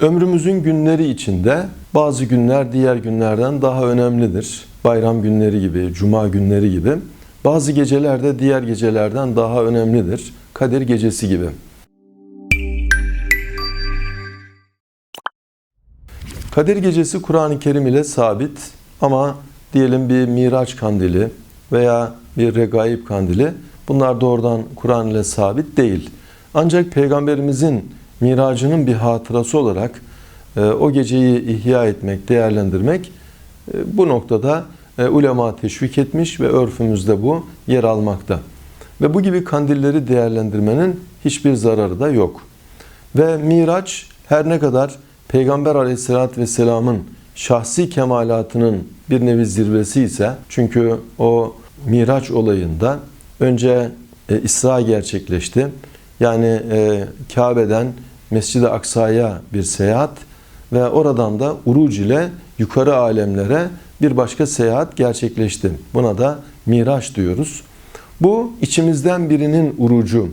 Ömrümüzün günleri içinde bazı günler diğer günlerden daha önemlidir. Bayram günleri gibi, cuma günleri gibi. Bazı geceler de diğer gecelerden daha önemlidir. Kadir gecesi gibi. Kadir gecesi Kur'an-ı Kerim ile sabit ama diyelim bir Miraç kandili veya bir Regaib kandili bunlar doğrudan Kur'an ile sabit değil. Ancak Peygamberimizin miracının bir hatırası olarak e, o geceyi ihya etmek, değerlendirmek e, bu noktada e, ulema teşvik etmiş ve örfümüzde bu yer almakta. Ve bu gibi kandilleri değerlendirmenin hiçbir zararı da yok. Ve Miraç her ne kadar Peygamber aleyhissalatü vesselamın şahsi kemalatının bir nevi zirvesi ise çünkü o Miraç olayında önce e, İsra gerçekleşti. Yani e, Kabe'den Mescid-i Aksa'ya bir seyahat ve oradan da Uruc ile yukarı alemlere bir başka seyahat gerçekleşti. Buna da Miraç diyoruz. Bu içimizden birinin urucu,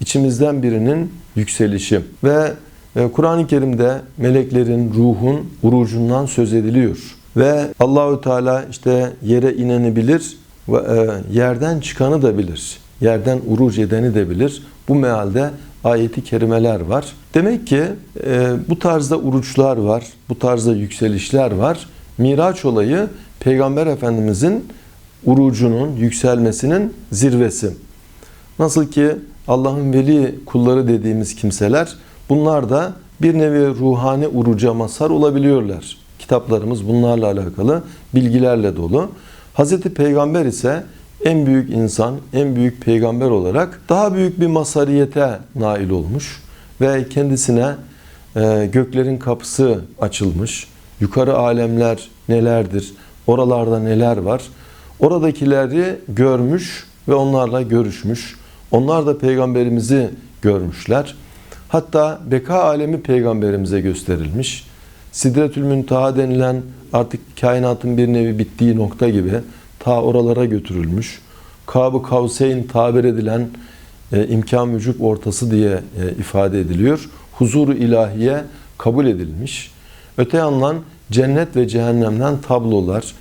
içimizden birinin yükselişi ve e, Kur'an-ı Kerim'de meleklerin, ruhun urucundan söz ediliyor. Ve Allahü Teala işte yere ineni bilir ve e, yerden çıkanı da bilir. Yerden uruc edeni de bilir. Bu mealde ayeti kerimeler var. Demek ki e, bu tarzda uruçlar var, bu tarzda yükselişler var. Miraç olayı Peygamber Efendimizin urucunun, yükselmesinin zirvesi. Nasıl ki Allah'ın veli kulları dediğimiz kimseler bunlar da bir nevi ruhani uruca mazhar olabiliyorlar. Kitaplarımız bunlarla alakalı bilgilerle dolu. Hazreti Peygamber ise en büyük insan, en büyük peygamber olarak daha büyük bir masariyete nail olmuş ve kendisine e, göklerin kapısı açılmış. Yukarı alemler nelerdir? Oralarda neler var? Oradakileri görmüş ve onlarla görüşmüş. Onlar da peygamberimizi görmüşler. Hatta beka alemi peygamberimize gösterilmiş. Sidretül Müntaha denilen artık kainatın bir nevi bittiği nokta gibi ta oralara götürülmüş. Kab-ı Kavseyn tabir edilen e, imkan vücut ortası diye e, ifade ediliyor. Huzur ilahiye kabul edilmiş. Öte yandan cennet ve cehennemden tablolar,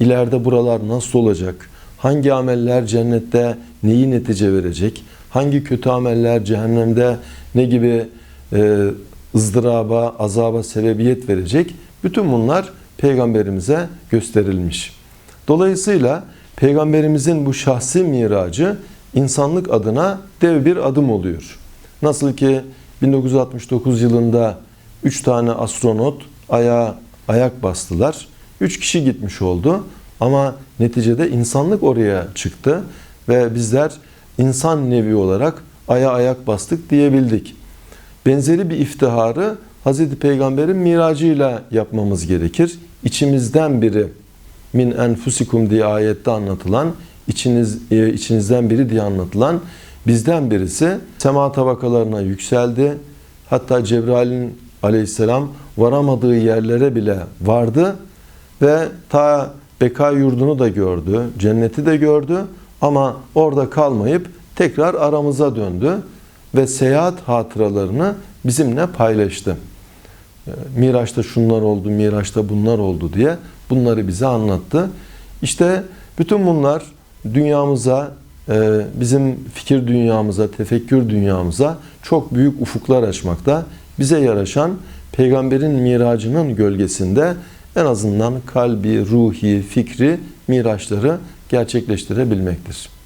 ileride buralar nasıl olacak, hangi ameller cennette neyi netice verecek, hangi kötü ameller cehennemde ne gibi e, ızdıraba, azaba sebebiyet verecek, bütün bunlar peygamberimize gösterilmiş. Dolayısıyla peygamberimizin bu şahsi miracı insanlık adına dev bir adım oluyor. Nasıl ki 1969 yılında 3 tane astronot aya ayak bastılar. 3 kişi gitmiş oldu ama neticede insanlık oraya çıktı ve bizler insan nevi olarak aya ayak bastık diyebildik. Benzeri bir iftiharı Hz. Peygamber'in miracıyla yapmamız gerekir. İçimizden biri min enfusikum diye ayette anlatılan içiniz e, içinizden biri diye anlatılan bizden birisi sema tabakalarına yükseldi. Hatta Cebrail'in aleyhisselam varamadığı yerlere bile vardı ve ta beka yurdunu da gördü, cenneti de gördü ama orada kalmayıp tekrar aramıza döndü ve seyahat hatıralarını bizimle paylaştı. E, Miraç'ta şunlar oldu, Miraç'ta bunlar oldu diye bunları bize anlattı. İşte bütün bunlar dünyamıza, e, bizim fikir dünyamıza, tefekkür dünyamıza çok büyük ufuklar açmakta. Bize yaraşan peygamberin miracının gölgesinde en azından kalbi, ruhi, fikri miraçları gerçekleştirebilmektir.